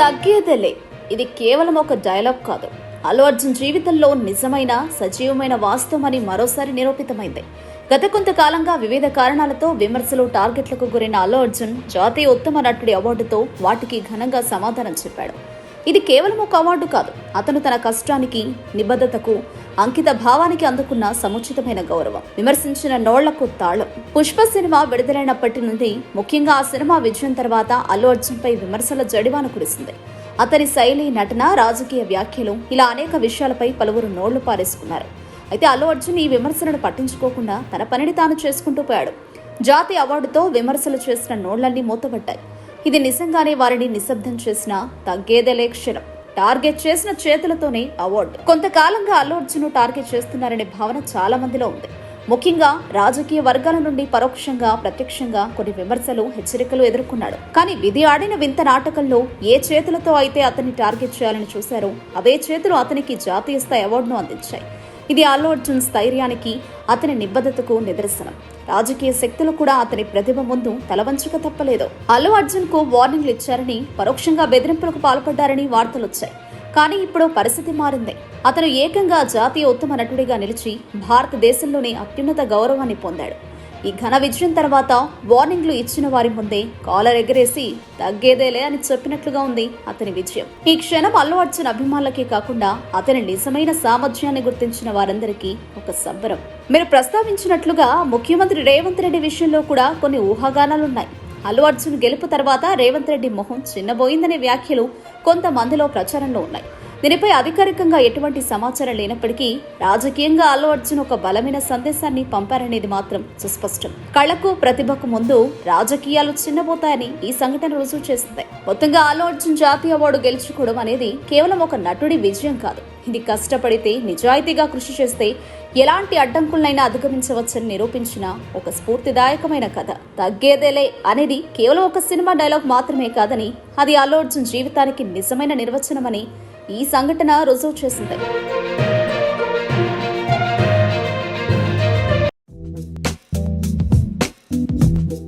తగ్గేదేలే. ఇది కేవలం ఒక డైలాగ్ కాదు. అల్లు అర్జున్ జీవితంలో నిజమైన సజీవమైన వాస్తవమని మరోసారి నిరూపితమైంది. గత కొంతకాలంగా వివిధ కారణాలతో విమర్శలు టార్గెట్లకు గురైన అల్లు అర్జున్ జాతీయ ఉత్తమ నటుడి అవార్డుతో వాటికి ఘనంగా సమాధానం చెప్పాడు. ఇది కేవలం ఒక అవార్డు కాదు. అతను తన కష్టానికి నిబద్ధతకు అంకిత భావానికి అందుకున్న సముచితమైన గౌరవం. విమర్శించిన నోళ్ళకు తాళం. పుష్ప సినిమా విడుదలైనప్పటి నుండి ముఖ్యంగా ఆ సినిమా విజయం తర్వాత అల్లు అర్జున్ పై విమర్శల జడివాన కురిసింది. అతని శైలి నటన రాజకీయ వ్యాఖ్యలు ఇలా అనేక విషయాలపై పలువురు నోళ్ళు పారేసుకున్నారు. అయితే అల్లు అర్జున్ ఈ విమర్శలను పట్టించుకోకుండా తన పనిని తాను చేసుకుంటూ పోయాడు. జాతీయ అవార్డుతో విమర్శలు చేసిన నోళ్ళన్నీ మూతపడ్డాయి. ఇది నిజంగానే వారిని నిశ్శబ్దం చేసిన తగ్గేదేలే క్షణం. టార్గెట్ చేసిన చేతులతోనే అవార్డు. కొంతకాలంగా అల్లు అర్జున్ టార్గెట్ చేస్తున్నారనే భావన చాలా మందిలో ఉంది. ముఖ్యంగా రాజకీయ వర్గాల నుండి పరోక్షంగా ప్రత్యక్షంగా కొన్ని విమర్శలు హెచ్చరికలు ఎదుర్కొన్నాడు. కానీ విధి ఆడిన వింత నాటకంలో ఏ చేతులతో అయితే అతన్ని టార్గెట్ చేయాలని చూశారో అవే చేతులు అతనికి జాతీయ స్థాయి అవార్డును అందించాయి. ఇది అల్లు అర్జున్ స్థైర్యానికి అతని నిబద్ధతకు నిదర్శనం. రాజకీయ శక్తులు కూడా అతని ప్రతిభ ముందు తలవంచుక తప్పలేదు. అల్లు అర్జున్కు వార్నింగ్లు ఇచ్చారని పరోక్షంగా బెదిరింపులకు పాల్పడ్డారని వార్తలొచ్చాయి కానీ ఇప్పుడు పరిస్థితి మారింది. అతను ఏకంగా జాతీయ ఉత్తమ నటుడిగా నిలిచి భారతదేశంలోనే అత్యున్నత గౌరవాన్ని పొందాడు. ఈ ఘన విజయం తర్వాత వార్నింగ్లు ఇచ్చిన వారి ముందే కాలర్ ఎగరేసి తగ్గేదేలే అని చెప్పినట్లుగా ఉంది అతని విజయం. ఈ క్షణం అల్లు అర్జున్ అభిమానులకే కాకుండా అతని నిజమైన సామర్థ్యాన్ని గుర్తించిన వారందరికీ ఒక సంబరం. మీరు ప్రస్తావించినట్లుగా ముఖ్యమంత్రి రేవంత్ రెడ్డి విషయంలో కూడా కొన్ని ఊహాగానాలున్నాయి. అల్లు అర్జున్ గెలుపు తర్వాత రేవంత్ రెడ్డి మొహం చిన్నబోయిందనే వ్యాఖ్యలు కొంతమందిలో ప్రచారంలో ఉన్నాయి. దీనిపై అధికారికంగా ఎటువంటి సమాచారం లేనప్పటికీ రాజకీయంగా అల్లు అర్జున్ ఒక బలమైన సందేశాన్ని పంపారనేది మాత్రం సుస్పష్టం. కళకు ప్రతిభకు ముందు రాజకీయాలు చిన్నబోతాయని ఈ సంఘటన రుజువు చేసింది. మొత్తంగా అల్లు అర్జున్ జాతీయ అవార్డు గెలుచుకోవడం అనేది కేవలం ఒక నటుడి విజయం కాదు. ఇది కష్టపడితే నిజాయితీగా కృషి చేస్తే ఎలాంటి అడ్డంకులనైనా అధిగమించవచ్చని నిరూపించిన ఒక స్ఫూర్తిదాయకమైన కథ. తగ్గేదేలే అనేది కేవలం ఒక సినిమా డైలాగ్ మాత్రమే కాదని అది అల్లు అర్జున్ జీవితానికి నిజమైన నిర్వచనమని ఈ సంఘటన రుజువు చేసింది.